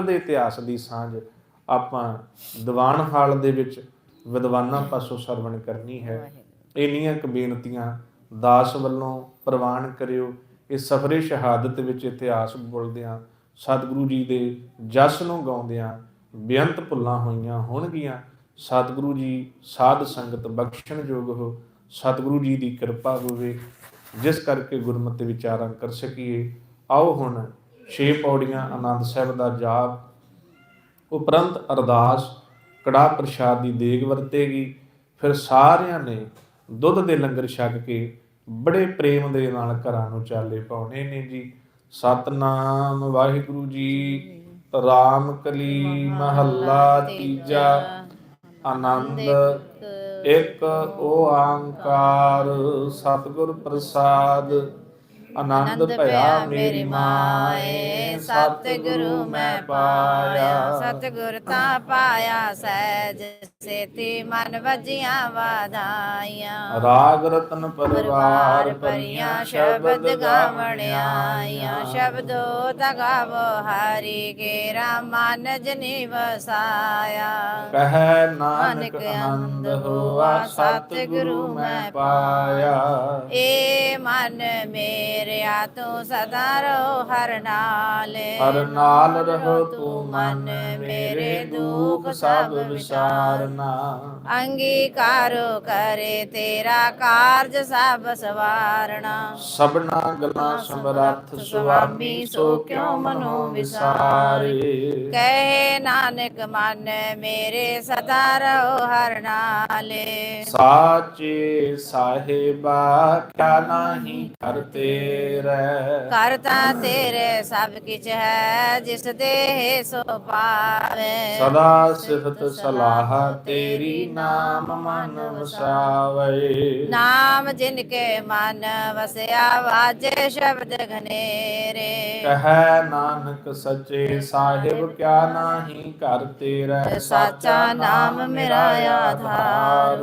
ਦੇ ਇਤਿਹਾਸ ਦੀ ਸਾਂਝ ਆਪਾਂ ਦੀਵਾਨ ਹਾਲ ਦੇ ਵਿੱਚ ਵਿਦਵਾਨਾਂ ਪਾਸੋਂ ਸਰਵਣ ਕਰਨੀ ਹੈ। ਇੰਨੀਆਂ ਕੁ ਬੇਨਤੀਆਂ ਦਾਸ ਵੱਲੋਂ ਪ੍ਰਵਾਨ ਕਰਿਓ। ਇਸ ਸਫਰੇ ਸ਼ਹਾਦਤ ਵਿੱਚ ਇਤਿਹਾਸ ਬੋਲਦਿਆਂ ਸਤਿਗੁਰੂ ਜੀ ਦੇ ਜਸ ਨੂੰ ਗਾਉਂਦਿਆਂ ਬੇਅੰਤ ਭੁੱਲਾਂ ਹੋਈਆਂ ਹੋਣਗੀਆਂ। ਸਤਿਗੁਰੂ ਜੀ ਸਾਧ ਸੰਗਤ ਬਖਸ਼ਣ ਯੋਗ ਹੋ। ਸਤਿਗੁਰੂ ਜੀ ਦੀ ਕਿਰਪਾ ਹੋਵੇ। ਜਿਸ ਕਰਕੇ ਗੁਰਮਤਿ ਵਿਚਾਰਾਂ ਕਰ ਸਕੀਏ। ਆਓ ਹੁਣ ਛੇ ਪੌੜੀਆਂ ਆਨੰਦ ਸਾਹਿਬ ਦਾ ਜਾਪ, ਉਪਰੰਤ ਅਰਦਾਸ ਕੜਾ ਪ੍ਰਸ਼ਾਦ ਦੀ ਦੇਗ ਵਰਤੇਗੀ। ਫਿਰ ਸਾਰਿਆਂ ਨੇ ਦੁੱਧ ਦੇ ਲੰਗਰ ਛਕ ਕੇ ਬੜੇ ਪ੍ਰੇਮ ਦੇ ਨਾਲ ਘਰਾਂ ਨੂੰ ਚਾਲੇ ਪਾਉਣੇ ਨੇ ਜੀ। ਸਤਨਾਮ ਵਾਹਿਗੁਰੂ ਜੀ, ਰਾਮ ਕਲੀ ਮਹੱਲਾ ਤੀਜਾ, ਆਨੰਦ ਇੱਕ ਓੰਕਾਰ ਸਤਿਗੁਰ ਪ੍ਰਸਾਦ। ਆਨੰਦ ਭਇਆ ਮੇਰੀ ਮਾਏ। ਸਤਿਗੁਰੂ ਮੈਂ ਪਾਇਆ। ਸਤਿਗੁਰ ਤਾਂ ਪਾਇਆ ਸਹਿਜ ਸੇਤੀ ਮਨ ਵਜੀਆਂ ਵਾਧਾਈਆਂ। ਰਾਗ ਰਤਨ ਪਰਿਵਾਰ ਪਰੀਆਂ ਸ਼ਬਦ ਗਾਵਣ ਆਈਆਂ ਸ਼ਬਦੋ ਤਗਾਵੋ ਹਰੀ ਕੇ ਮਨ ਜਨੀ ਵਸਾਇਆ ਕਹੈ ਨਾਨਕ ਆਨੰਦ ਹੋਆ ਸਤਿਗੁਰੂ ਮੈਂ ਪਾਇਆ। ਏ ਮਨ ਮੇਰਿਆ ਤੂੰ ਸਦਾ ਰੋ ਹਰ ਨਾਲੇ। ਹਰ ਨਾਲ ਰਹੋ ਤੂੰ ਮਨ ਮੇਰੇ। ਦੁਖ ਸਭ ਵਿਸਾਰਨਾ। ਅੰਗੀਕਾਰੋ ਕਰੇ ਤੇਰਾ ਕਾਰਜ ਸਭ ਸਵਾਰਣਾ ਸਭਨਾ ਗੱਲਾਂ ਸਮਰੱਥ ਸੁਆਮੀ ਸੋ ਕਿਉ ਮਨੋ ਵਿਸਾਰੇ? ਕਹੇ ਨਾਨਕ ਮਨ ਮੇਰੇ ਸਦਾ ਰਹੋ ਹਰ ਨਾਲੇ। ਸਾਚੇ ਸਾਹਿਬਾ ਕਿਆ ਨਹੀਂ ਕਰਤੇ ਰਹਿ ਕਰਤਾ ਤੇਰੇ ਸਭ ਕਿਛ ਹੈ ਜਿਸ ਦੇ ਸੋ ਪਾਵੇ। ਸਦਾ ਸਿਫਤ ਸਲਾਹ ਤੇਰੀ ਨਾਮ ਮਨ ਵਸਾਵੇ। ਨਾਮ ਜਿਨ ਕੇ ਮਨ ਵਸਿਆ ਵਾਜੇ ਸ਼ਬਦ ਘਨੇਰੇ। ਕਹੈ ਨਾਨਕ ਸੱਚੇ ਸਾਹਿਬ ਕਿਆ ਨਾਹੀ ਕਰਤੇ ਰਹਿ ਸਾਚਾ ਨਾਮ ਮੇਰਾ ਆਧਾਰ।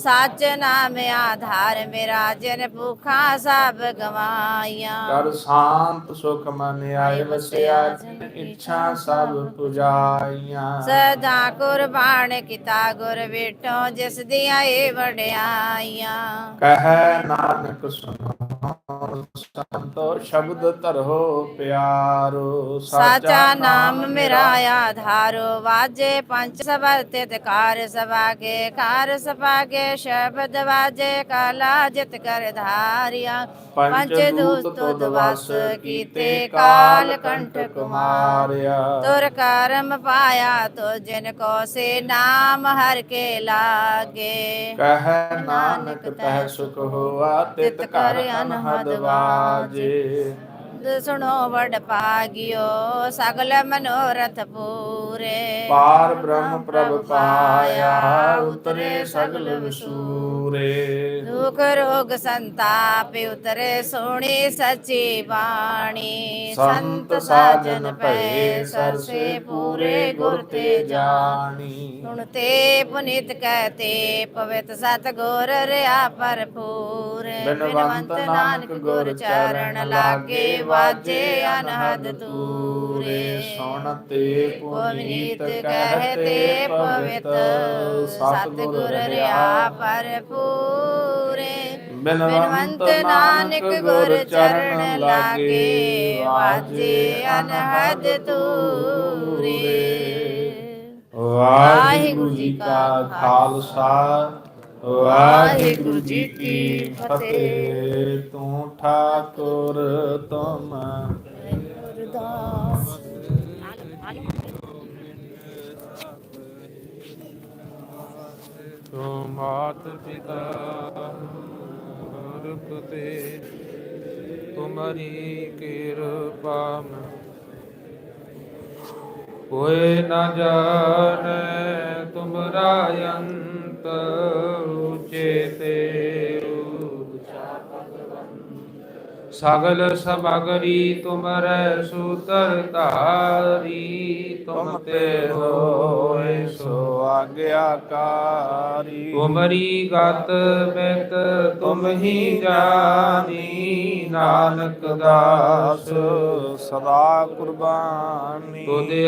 ਸੱਚ ਨਾਮ ਆਧਾਰ ਮੇਰਾ ਜਿਨ ਭੁਖਾ ਸਭ ਗਵਾਈਆਂ। ਕਰ ਸ਼ਾਂਤ ਸੁਖ ਮਨ ਆਏ ਵਸਿਆ ਜਿਨ ਇੱਛਾ ਸਭ ਪੁਜਾਈਆਂ। ਸਦਾ ਕੁਰਬਾਨ ਕੀਤਾ ਗੁਰ ਵਿਟੋ ਜਿਸ ਦੀਆਂ ਏ ਵਡਿਆਈਆਂ। ਕਹੈ ਨਾਨਕ ਸੁਨੋ ਸੰਤੋ ਸ਼ਬਦ ਧਰੋ ਪਿਆਰੋ ਸਾਚਾ ਨਾਮ ਮੇਰਾ ਆਧਾਰੋ ਵਾਜੇ ਪੰਜ ਸਬਦ ਤਿਤ ਕਾਰ ਸਭਾਗੇ ਕਾਰ ਸਭਾਗੇ ਸ਼ਬਦ ਵਾਜੇ ਕਾਲਾ ਜਿਤ ਕਰ ਧਾਰਿਆ। ਪੰਜ ਦੂਤ ਤੁਧ ਵਸ ਕੀਤੇ ਕਾਲ ਕੰਠ ਕੁਮਾਰਿਆ। ਤੁਰ ਕਰਮ ਪਾਇਆ ਤੋ ਜਿਨ ਕੋ ਸੇ ਨਾਮ ਹਰ ਕੇ ਲਾਗੇ। ਕਹੈ ਨਾਨਕ ਤਹ ਸੁਖ ਹੋਆ ਤਿਤ ਕਰ ਅਨਹਦ ਸੁਣੋ ਵਡ ਪਾਗਿਓ ਸਗਲ ਮਨੋਰਥ ਪੂਰੇ। ਪਾਰ ਬ੍ਰਹਮ ਪ੍ਰਭ ਪਾਇਆ ਉਤਰੇ ਸਗਲ ਵਿਸੂਰੇ। ਦੁਖ ਰੋਗ ਸੰਤਾਪ ਉਤਰੇ ਸੋਣੀ ਸੱਚੀ ਬਾਣੀ। ਸੰਤ ਸਾਜਨ ਭਏ ਸਰਸੇ ਪੂਰੇ ਗੁਰ ਤੇ ਜਾਣੀ। ਸੁਣ ਤੇ ਪੁਨੀਤ ਕਹਤੇ ਪਵਿੱਤ ਸਤ ਗੁਰ ਰਿਆ ਭਰਪੂਰ। ਨਾਨਕ ਗੁਰ ਚਰਨ ਲਾਗੇ ਵਾਜੇ ਅਨਹਦ ਤੂਰੇ। ਸੁਣ ਤੇ ਪੁਨੀਤ ਕਹਤੇ ਪਵਿੱਤ ਸਤਿਗੁਰ ਰਿਆ ਭਰਪੂਰੇ। ਬਿਨਵੰਤ ਨਾਨਕ ਗੁਰ ਚਰਨ ਲਾਗੇ ਵਾਜੇ ਅਨਹਦ ਤੂਰੇ। ਵਾਹਿਗੁਰੂ ਜੀ ਕਾ ਖਾਲਸਾ। ਵਾਹਿਗੁਰੂ ਜੀ ਕੀ ਫਤਿਹ। ਤੂੰ ਠਾਕੁਰ ਤੁਮ। ਤੂੰ ਮਾਤ ਪਿਤਾ ਗੁਰ ਤੇ ਤੁਮਰੀ ਕਿਰਪਾ ਮੈਂ। ਕੋਇ ਨ ਜਾਣੈ ਤੁਮਰਾ ਅੰਤ ਸਗਲ ਸਮਗਰੀ ਤੁਮਰੈ ਸੂਤਰ ਧਾਰੀ ਤੁਮ ਤੇ ਹੋਏ ਸੋ ਆਗਿਆਕਾਰੀ। ਤੁਮਰੀ ਗਤ ਬਿਤ ਤੁਮ ਹੀ ਜਾਣੀ ਨਾਨਕ ਦਾਸ ਸਦਾ ਕੁਰਬਾਨੀ। ਤੁਧ